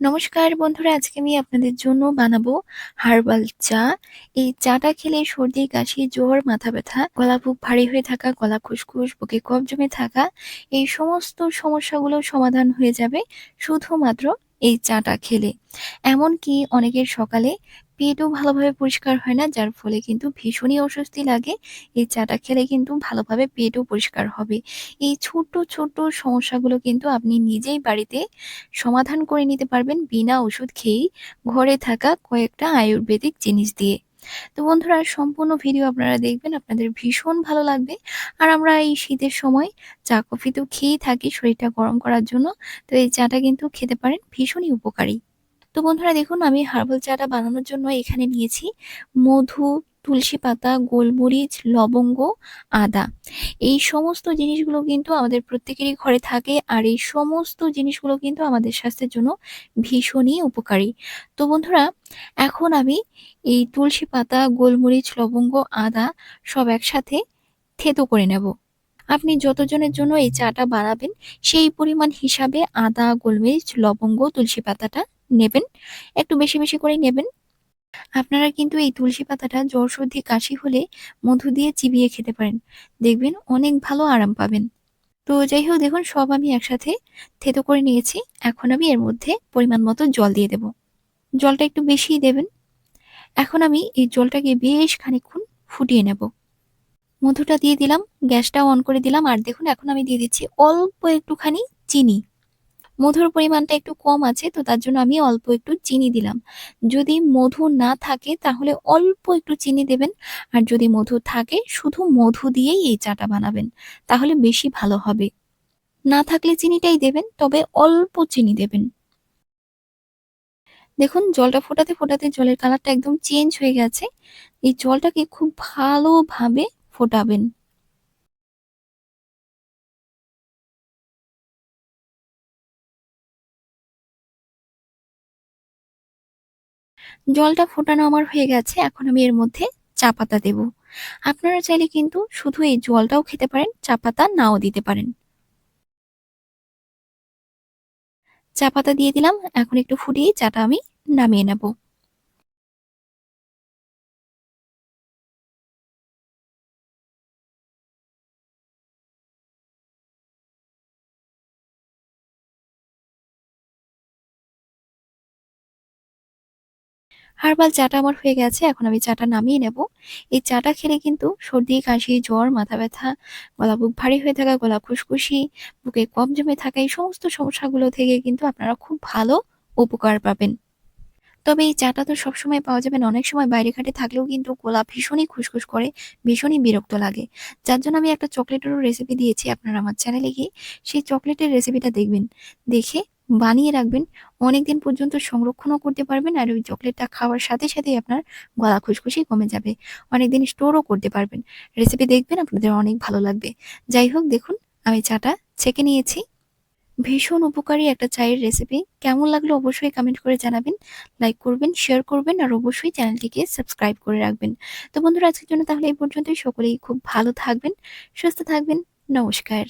নমস্কার বন্ধুরা, আজকে আমি আপনাদের জন্য বানাবো হার্বাল চা। এই চাটা খেলে সর্দি, কাশি, জ্বর, মাথা ব্যথা, গলা বুক ভারী হয়ে থাকা, গলা খুসখুস, বুকে কফ জমে থাকা, এই সমস্ত সমস্যাগুলো সমাধান হয়ে যাবে শুধুমাত্র এই চাটা খেলে। এমনকি অনেকের সকালে পেটও ভালোভাবে পরিষ্কার হয় না, যার ফলে কিন্তু ভীষণই অস্বস্তি লাগে। এই চাটা খেলে কিন্তু ভালোভাবে পেটও পরিষ্কার হবে। এই ছোট্ট ছোট্ট সমস্যাগুলো কিন্তু আপনি নিজেই বাড়িতে সমাধান করে নিতে পারবেন বিনা ওষুধ খেয়েই ঘরে থাকা কয়েকটা আয়ুর্বেদিক জিনিস দিয়ে। তো বন্ধুরা, সম্পূর্ণ ভিডিও আপনারা দেখবেন, আপনাদের ভীষণ ভালো লাগবে। আর আমরা এই শীতের সময় চা, কফি তো খেয়েই থাকি শরীরটা গরম করার জন্য। তো এই চাটা কিন্তু খেতে পারেন, ভীষণই উপকারী। তো বন্ধুরা দেখুন, আমি হার্বাল চাটা বানানোর জন্য এখানে নিয়েছি মধু, তুলসী পাতা, গোলমরিচ, লবঙ্গ, আদা। এই সমস্ত জিনিসগুলো কিন্তু আমাদের প্রত্যেকেরই ঘরে থাকে আর এই সমস্ত জিনিসগুলো কিন্তু আমাদের স্বাস্থ্যের জন্য ভীষণই উপকারী। তো বন্ধুরা, এখন আমি এই তুলসী পাতা, গোলমরিচ, লবঙ্গ, আদা সব একসাথে থেতো করে নেব। আপনি যতজনের জন্য এই চাটা বানাবেন, সেই পরিমাণ হিসাবে আদা, গোলমরিচ, লবঙ্গ, তুলসী পাতাটা নেবেন, একটু বেশি বেশি করেই নেবেন। আপনারা কিন্তু এই তুলসী পাতাটা জ্বর সর্দি, কাশি হলে মধু দিয়ে চিবিয়ে খেতে পারেন। দেখবেন অনেক ভালো আরাম পাবেন। তো যাই হোক, দেখুন, সব আমি একসাথে থেতো করে নিয়েছি। এখন আমি এর মধ্যে পরিমাণ মতো জল দিয়ে দেব। জলটা একটু বেশিই দেবেন। এখন আমি এই জলটাকে বেশ খানিক্ষণ ফুটিয়ে নেব। মধুটা দিয়ে দিলাম গ্যাসটাও অন করে দিলাম। আর দেখুন, এখন আমি দিয়ে দিচ্ছি অল্প একটুখানি চিনি। মধুর পরিমাণটা একটু কম আছে, তো তার জন্য আমি অল্প একটু চিনি দিলাম। যদি মধু না থাকে তাহলে অল্প একটু চিনি দেবেন, আর যদি মধু থাকে শুধু মধু দিয়েই এই চাটা বানাবেন, তাহলে বেশি ভালো হবে। না থাকলে চিনিটাই দেবেন, তবে অল্প চিনি দেবেন। দেখুন, জলটা ফোটাতে ফোটাতে জলের কালারটা একদম চেঞ্জ হয়ে গেছে। এই জলটাকে খুব ভালোভাবে ফোটাবেন। জলটা ফোটানো আমার হয়ে গেছে, এখন আমি এর মধ্যে চা পাতা দেবো। আপনারা চাইলে কিন্তু শুধু এই জলটাও খেতে পারেন, চা পাতা নাও দিতে পারেন। চা পাতা দিয়ে দিলাম, এখন একটু ফুটিয়ে চাটা আমি নামিয়ে নেব। হার্বাল চাটা আমার হয়ে গেছে, এখন আমি চাটা নামিয়ে নেব। এই চাটা খেলে কিন্তু সর্দি, কাশি, জ্বর, মাথা ব্যথা, গলা বুক ভারী হয়ে থাকা, গলা খুশখুশি বুকে কম জমে থাকা, এই সমস্ত সমস্যাগুলো থেকে কিন্তু আপনারা খুব ভালো উপকার পাবেন। তবে এই চাটা তো সবসময় পাওয়া যাবে না, অনেক সময় বাইরে ঘাটে থাকলেও কিন্তু গোলা ভীষণই খুসখুস করে, ভীষণই বিরক্ত লাগে। যার জন্য আমি একটা চকলেটেরও রেসিপি দিয়েছি, আপনারা আমার চ্যানেলে গিয়ে সেই চকলেটের রেসিপিটা দেখবেন। দেখে বানিয়ে রাখবেন। অনেকদিন পর্যন্ত সংরক্ষণও করতে পারবেন আর ওই চকলেটটা খাওয়ার সাথে সাথেই আপনার গলা খুশখুশি কমে যাবে। অনেকদিন স্টোরও করতে পারবেন। রেসিপি দেখবেন, আপনাদের অনেক ভালো লাগবে। যাই হোক, দেখুন, আমি চাটা ছেঁকে নিয়েছি। ভীষণ উপকারী একটা চায়ের রেসিপি। কেমন লাগল অবশ্যই কমেন্ট করে জানাবেন। লাইক করবেন শেয়ার করবেন আর অবশ্যই চ্যানেলটিকে সাবস্ক্রাইব করে রাখবেন। তো বন্ধুরা, আজকের জন্য তাহলে এই পর্যন্তই। সকলেই খুব ভালো থাকবেন, সুস্থ থাকবেন। নমস্কার।